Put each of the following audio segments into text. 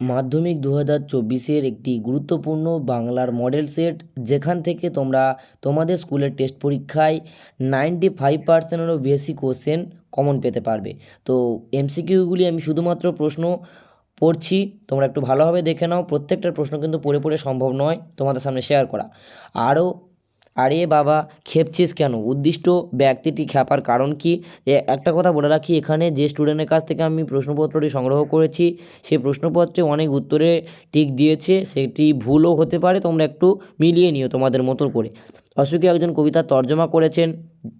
মাধ্যমিক দু হাজার চব্বিশের একটি গুরুত্বপূর্ণ বাংলার মডেল সেট, যেখান থেকে তোমরা তোমাদের স্কুলের টেস্ট পরীক্ষায় নাইনটি ফাইভ পার্সেন্টেরও বেশি কোশ্চেন কমন পেতে পারবে। তো এমসিকিউগুলি আমি শুধুমাত্র প্রশ্ন পড়ছি, তোমরা একটু ভালোভাবে দেখে নাও, প্রত্যেকটা প্রশ্ন কিন্তু পড়ে পড়ে সম্ভব নয় তোমাদের সামনে শেয়ার করা। আরও আরে বাবা, খেপছিস কেন? উদ্দিষ্ট ব্যক্তিটি খ্যাপার কারণ কি? একটা কথা বলে রাখি, এখানে যে স্টুডেন্টের কাছ থেকে আমি প্রশ্নপত্রটি সংগ্রহ করেছি, সে প্রশ্নপত্রে অনেক উত্তরে টিক দিয়েছে, সেটি ভুলও হতে পারে, তোমরা একটু মিলিয়ে নিও তোমাদের মতো করে। অশোকে একজন কবিতা তর্জমা করেছেন,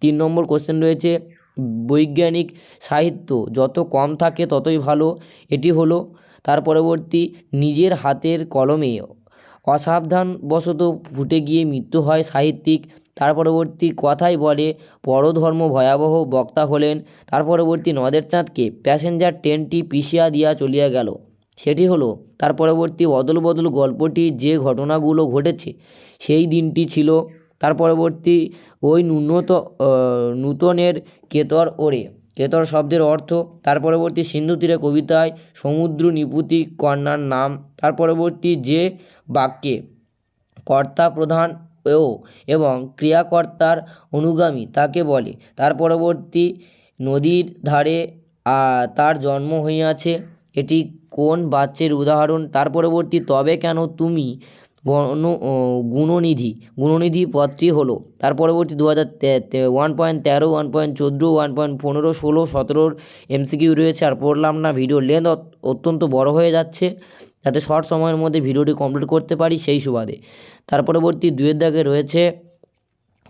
তিন নম্বর কোশ্চেন রয়েছে, বৈজ্ঞানিক সাহিত্য যত কম থাকে ততই ভালো, এটি হলো তার পরবর্তী, নিজের হাতের কলমে অসাবধানবশত ফুটে গিয়ে মৃত্যু হয় সাহিত্যিক। তার পরবর্তী কথাই বলে পরধর্ম ভয়াবহ বক্তা হলেন। তার পরবর্তী নদের চাঁদকে প্যাসেঞ্জার ট্রেনটি পিষিয়া দিয়া চলিয়া গেল। সেটি হলো, তার পরবর্তী অদল বদল গল্পটি যে ঘটনাগুলো ঘটেছে, সেই দিনটি ছিল। তার পরবর্তী ওই ন্যূনত নূতনের কেতর ওরে কেতর শব্দের অর্থ, তার পরবর্তী সিন্ধু তীরে কবিতায় সমুদ্র নিপুতি কন্যার নাম, তার পরবর্তী যে বাক্যে কর্তা প্রধান ও এবং ক্রিয়াকর্তার অনুগামী তাকে বলে, তার পরবর্তী নদীর ধারে তার জন্ম হইয়াছে। এটি কোন বাচ্যের উদাহরণ? তার পরবর্তী, তবে কেন তুমি গণ গুণনিধি গুণনিধি পদটি হলো, তার পরবর্তী দু হাজার ওয়ান পয়েন্ট তেরো ওয়ান পয়েন্ট চোদ্দ ওয়ান পয়েন্ট পনেরো, ষোলো, সতেরোর এমসিকিউ রয়েছে, আর পড়লাম না ভিডিও লেন্থ অত্যন্ত বড় হয়ে যাচ্ছে, যাতে শর্ট সময়ের মধ্যে ভিডিওটি কমপ্লিট করতে পারি সেই সুবাদে। তার পরবর্তী দুয়ের দাগে রয়েছে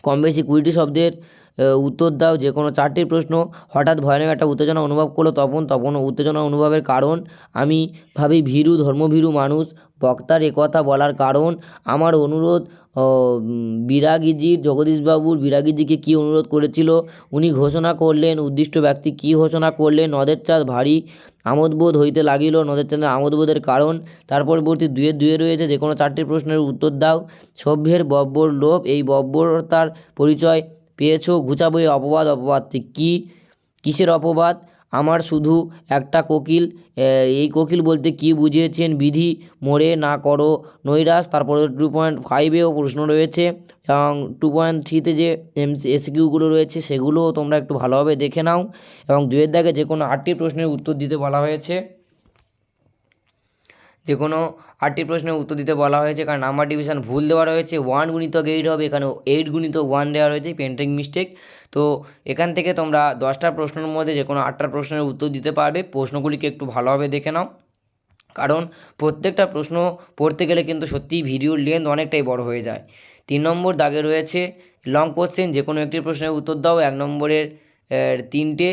কম বেশি কুড়িটি শব্দের উত্তর দাও, যে কোনো চারটির প্রশ্ন হঠাৎ ভয়ানক একটা উত্তেজনা অনুভব করল তখন তখন উত্তেজনা অনুভবের কারণ? আমি ভাবি ভীরু, ধর্মভীরু মানুষ। বক্তার একথা বলার কারণ? আমার অনুরোধ বিরাগীজির জগদীশবাবুর বিরাগীজিকে কী অনুরোধ করেছিল? উনি ঘোষণা করলেন, উদ্দিষ্ট ব্যক্তি কী ঘোষণা করলেন? নদের চাঁদ ভারী আমোদবোধ হইতে লাগিল। নদের চাঁদের আমোদবোধের কারণ? তার পরবর্তী দুয়ে দুয়ে রয়েছে। যে কোনো চারটি প্রশ্নের উত্তর দাও। সভ্যের বব্বর লোভ, এই বব্বরতার পরিচয় পেয়েছ? ঘুচাবই অপবাদ অপবাদটি কী, কিসের অপবাদ? আমার শুধু একটা কোকিল এই কোকিল বলতে কী বুঝিয়েছেন? বিধি মোড়ে না করো নৈরাস তারপরে টু পয়েন্ট ফাইভেও প্রশ্ন রয়েছে। এবং টু পয়েন্ট থ্রিতে যে এসকিউগুলো রয়েছে, সেগুলোও তোমরা একটু ভালোভাবে দেখে নাও। এবং দুয়ের দাগে যে কোনো আটটি প্রশ্নের উত্তর দিতে বলা হয়েছে। যে কোনো আটটি প্রশ্নের উত্তর দিতে বলা হয়েছে, কারণ নাম্বার ডিভিশন ভুল দেওয়া রয়েছে ওয়ান গুণিতক এইট হবে, এখানে এইট গুণিতক ওয়ান দেওয়া রয়েছে পেন্টিং মিস্টেক তো এখান থেকে তোমরা দশটা প্রশ্নের মধ্যে যে কোনো আটটা প্রশ্নের উত্তর দিতে পারবে, প্রশ্নগুলিকে একটু ভালোভাবে দেখে নাও। কারণ প্রত্যেকটা প্রশ্ন পড়তে গেলে কিন্তু সত্যিই ভিডিওর লেন্থ অনেকটাই বড় হয়ে যায়। তিন নম্বর দাগে রয়েছে লং কোশ্চেন যে কোনো একটি প্রশ্নের উত্তর দাও, এক নম্বরের তিনটে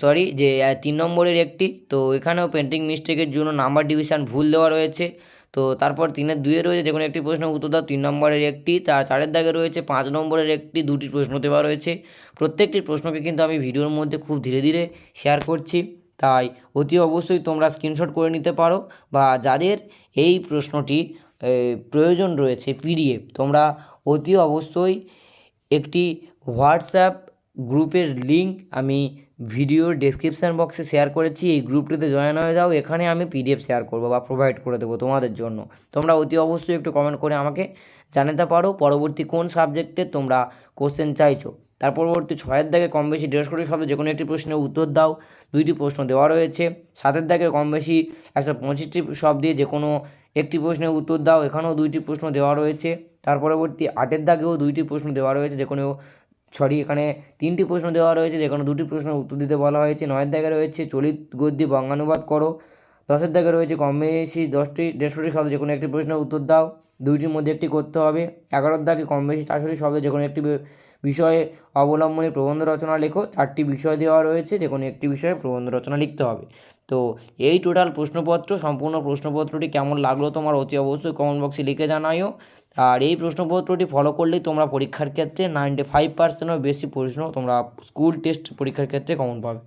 সরি যে তিন নম্বরের একটি, তো এখানেও পেন্টিং মিস্টেকের জন্য নাম্বার ডিভিশন ভুল দেওয়া রয়েছে। তো তারপর তিনের দুয়ে রয়েছে যে কোনো একটি প্রশ্ন উত্তর দাও, তিন নম্বরের একটি, তার চারের দাগে রয়েছে পাঁচ নম্বরের একটি দুটি প্রশ্ন দেওয়া রয়েছে। প্রত্যেকটি প্রশ্নকে কিন্তু আমি ভিডিওর মধ্যে খুব ধীরে ধীরে শেয়ার করছি। তাই অতি অবশ্যই তোমরা স্ক্রিনশট করে নিতে পারো বা যাদের এই প্রশ্নটি প্রয়োজন রয়েছে পিডিএফ তোমরা অতি অবশ্যই একটি হোয়াটসঅ্যাপ গ্রুপের লিঙ্ক আমি ভিডিওর ডেসক্রিপশান বক্সে শেয়ার করেছি, এই গ্রুপটিতে জয়েন হয়ে যাও, এখানে আমি পিডিএফ শেয়ার করব বা প্রোভাইড করে দেবো তোমাদের জন্য। তোমরা অতি অবশ্যই একটু কমেন্ট করে আমাকে জানাতে পারো, পরবর্তী কোন সাবজেক্টে তোমরা কোশ্চেন চাইছো। তার পরবর্তী ছয়ের দাগে কম বেশি দেড়শো কোটি শব্দ যে কোনো একটি প্রশ্নের উত্তর দাও, দুইটি প্রশ্ন দেওয়া রয়েছে। সাতের দাগে কম বেশি একশো পঁচিশটি শব্দে যে কোনো একটি প্রশ্নের উত্তর দাও, এখানেও দুইটি প্রশ্ন দেওয়া রয়েছে। তার পরবর্তী আটের দাগেও দুইটি প্রশ্ন দেওয়া রয়েছে যে কোনো সরি, এখানে তিনটি প্রশ্ন দেওয়া রয়েছে, যেখানে দুটি প্রশ্নের উত্তর দিতে বলা হয়েছে, নয়ের দাগে রয়েছে, চলিত গদ্যে বঙ্গানুবাদ করো, দশের দাগে রয়েছে কম বেশি দশটি, দেড়শোটি শব্দ যে কোনো একটি প্রশ্নের উত্তর দাও, দুইটির মধ্যে একটি করতে হবে, এগারোর দাগে কম বেশি চারশোটি শব্দ যে কোনো একটি বিষয়ে অবলম্বনে প্রবন্ধ রচনা লেখো, চারটি বিষয় দেওয়া রয়েছে, যে কোনো একটি বিষয়ে প্রবন্ধ রচনা লিখতে হবে। তো এই টোটাল প্রশ্নপত্র, সম্পূর্ণ প্রশ্নপত্রটি কেমন লাগল তোমার অতি অবশ্যই কমেন্ট বক্সে লিখে জানাইও। আর এই প্রশ্নপত্রটি ফলো করলেই তোমরা পরীক্ষার ক্ষেত্রে নাইনটি ফাইভ পার্সেন্টেরও বেশি প্রশ্ন তোমরা স্কুল টেস্ট পরীক্ষার ক্ষেত্রে কমন পাবে।